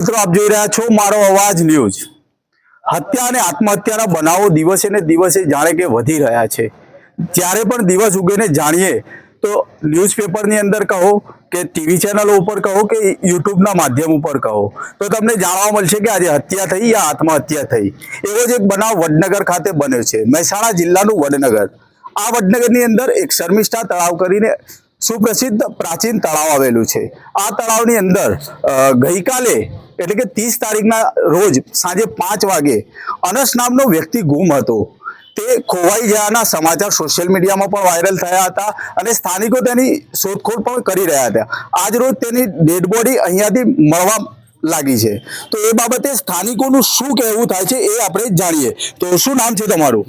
મિત્રો, આપ જોઈ રહ્યા છો, મારો અવાજ ન્યૂઝ હત્યા અને આત્મહત્યાના બનાવો દિવસે ને દિવસે જાણે કે વધી રહ્યા છે. જ્યારે પણ દિવસ ઉગીને જાણીએ, તો ન્યૂઝપેપરની અંદર કહો કે ટીવી ચેનલો ઉપર કહો કે યુટ્યુબના માધ્યમ ઉપર કહો, તો તમને જાણવા મળશે કે આજે હત્યા થઈ યા આત્મહત્યા થઈ. એવો જ એક બનાવ વડનગર ખાતે બન્યો છે. મહેસાણા જિલ્લાનું વડનગર. આ વડનગરની અંદર એક શર્મિષ્ઠા તળાવ કરીને સુપ્રસિદ્ધ પ્રાચીન તળાવ આવેલું છે. આ તળાવની અંદર ગઈકાલે, એટલે કે ત્રીસ તારીખના રોજ સાંજે પાંચ વાગે, અનસ નામનો વ્યક્તિ ગુમ હતો. તે ખોવાઈ જવાના સમાચાર સોશિયલ મીડિયામાં પણ વાયરલ થયા હતા અને સ્થાનિકો તેની શોધખોળ પણ કરી રહ્યા હતા. આજ રોજ તેની ડેડ બોડી અહીંયાથી મળવા લાગી છે. તો એ બાબતે સ્થાનિકોનું શું કહેવું થાય છે એ આપણે જાણીએ. તો શું નામ છે તમારું?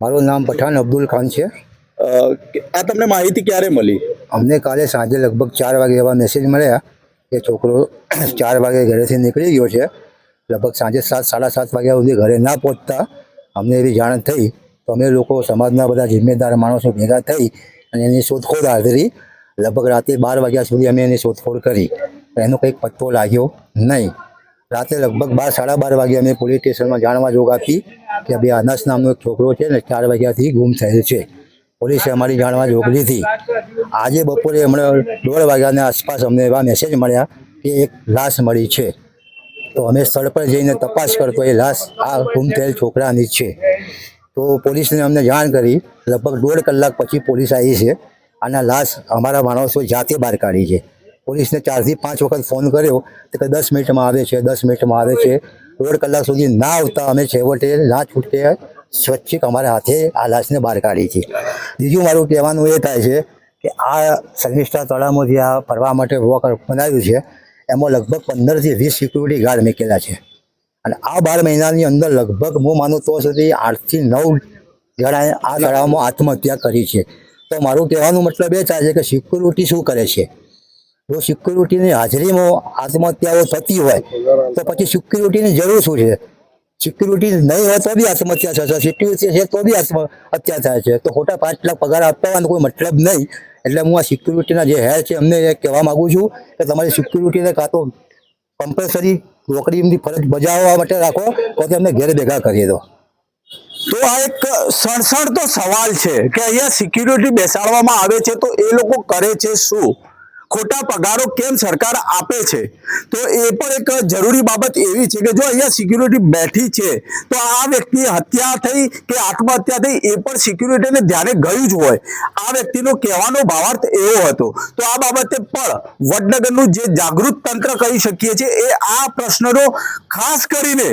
મારું નામ પઠાણ અબ્દુલ ખાન છે. આ તમને માહિતી ક્યારે મળી? અમને કાલે સાંજે લગભગ ચાર વાગે એવા મેસેજ મળ્યા કે છોકરો ચાર વાગે ઘરેથી નીકળી ગયો છે. લગભગ સાંજે સાત, સાડા સાત વાગ્યા સુધી ઘરે ના પહોંચતા. અમને એવી જાણ થઈ તો અમે લોકો સમાજના બધા જિમ્મેદાર માણસો ભેગા થઈ અને એની શોધખોળ હાજરી. લગભગ રાતે બાર વાગ્યા સુધી અમે એની શોધખોળ કરી. એનો કંઈક પત્તો લાગ્યો નહીં. રાતે લગભગ બાર, સાડા બાર વાગે અમે પોલીસ સ્ટેશનમાં જાણવા જોગ આપી કે ભાઈ અનસ નામનો એક છોકરો છે ને ચાર વાગ્યાથી ગુમ થયેલ છે. પોલીસે અમારી જાણવા જોગ લીધી આજે બપોરે હમણાં દોઢ વાગ્યાના આસપાસ અમને એવા મેસેજ મળ્યા કે એક લાશ મળી છે. તો અમે સ્થળ પર જઈને તપાસ કરતો એ લાશ આ ગુમ થયેલ છોકરાની છે. તો પોલીસને અમને જાણ કરી, લગભગ દોઢ કલાક પછી પોલીસ આવી છે અને લાશ અમારા માણસો જાતે બહાર કાઢી છે. પોલીસને ચારથી પાંચ વખત ફોન કર્યો તો કે દસ મિનિટમાં આવે છે, દસ મિનિટમાં આવે છે. દોઢ કલાક સુધી ના આવતા અમે છેવટે ના છૂટકે સ્વચ્છિક અમારા હાથે આ લાશને બહાર કાઢી છે. બીજું મારું કહેવાનું એ થાય છે કે આ શર્મિષ્ઠા તળાવમાં જે આ ફરવા માટે વોક બનાવ્યું છે, એમાં લગભગ પંદરથી વીસ સિક્યુરિટી ગાર્ડ મૂકેલા છે. અને આ બાર મહિનાની અંદર લગભગ હું માનું તો સુધી આઠથી નવ જણાએ આ તળાવમાં આત્મહત્યા કરી છે. તો મારું કહેવાનું મતલબ એ થાય છે કે સિક્યુરિટી શું કરે છે? જો સિક્યુરિટીની હાજરીમાં આત્મહત્યાઓ થતી હોય, તો પછી સિક્યુરિટીની જરૂર શું છે? સિક્યુરિટી નહીં હોય તો બી આત્મહત્યા થશે. સિક્યુરિટી છે તો બી આત્મહત્યા થાય છે. તો ખોટા પાંચ લાખ પગાર આપવાનો કોઈ મતલબ નહીં. એટલે હું આ સિક્યુરિટીના જે હેર છે એમને એ કહેવા માગું છું કે તમારી સિક્યુરિટીને કાં તો કમ્પલસરી નોકરીની ફરજ બજાવવા માટે રાખો તો તેમને ઘેર ભેગા કરીએ દો. તો આ એક સણસણતો સવાલ છે કે અહીંયા સિક્યુરિટી બેસાડવામાં આવે છે તો એ લોકો કરે છે શું? ખોટા પગારો કેમ સરકાર આપે છે? તો એ પણ એક જરૂરી બાબત એવી છે કે જો અહીંયા સિક્યુરિટી બેઠી છે, તો આ વ્યક્તિ હત્યા થઈ કે આત્મહત્યા થઈ એ પણ સિક્યુરિટીને ધ્યાને ગયું જ હોય. આ વ્યક્તિનો કહેવાનો ભાવાર્થ એવો હતો. તો આ બાબતે પણ વડનગરનું જે જાગૃત તંત્ર કહી શકીએ છીએ, એ આ પ્રશ્નનો ખાસ કરીને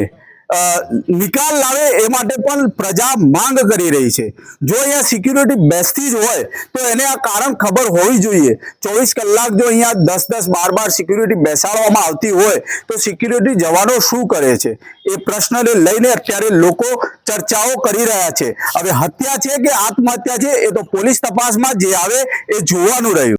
નિકાલ લાવે એ માટે પણ પ્રજા માંગ કરી રહી છે. જો અહીંયા સિક્યુરિટી બેસતી જ હોય, તો એને આ કારણ ખબર હોવી જોઈએ. ચોવીસ કલાક જો અહીંયા દસ દસ બાર બાર સિક્યુરિટી બેસાડવામાં આવતી હોય, તો સિક્યુરિટી જવાનો શું કરે છે? એ પ્રશ્નને લઈને અત્યારે લોકો ચર્ચાઓ કરી રહ્યા છે. હવે હત્યા છે કે આત્મહત્યા છે, એ તો પોલીસ તપાસમાં જે આવે એ જોવાનું રહ્યું.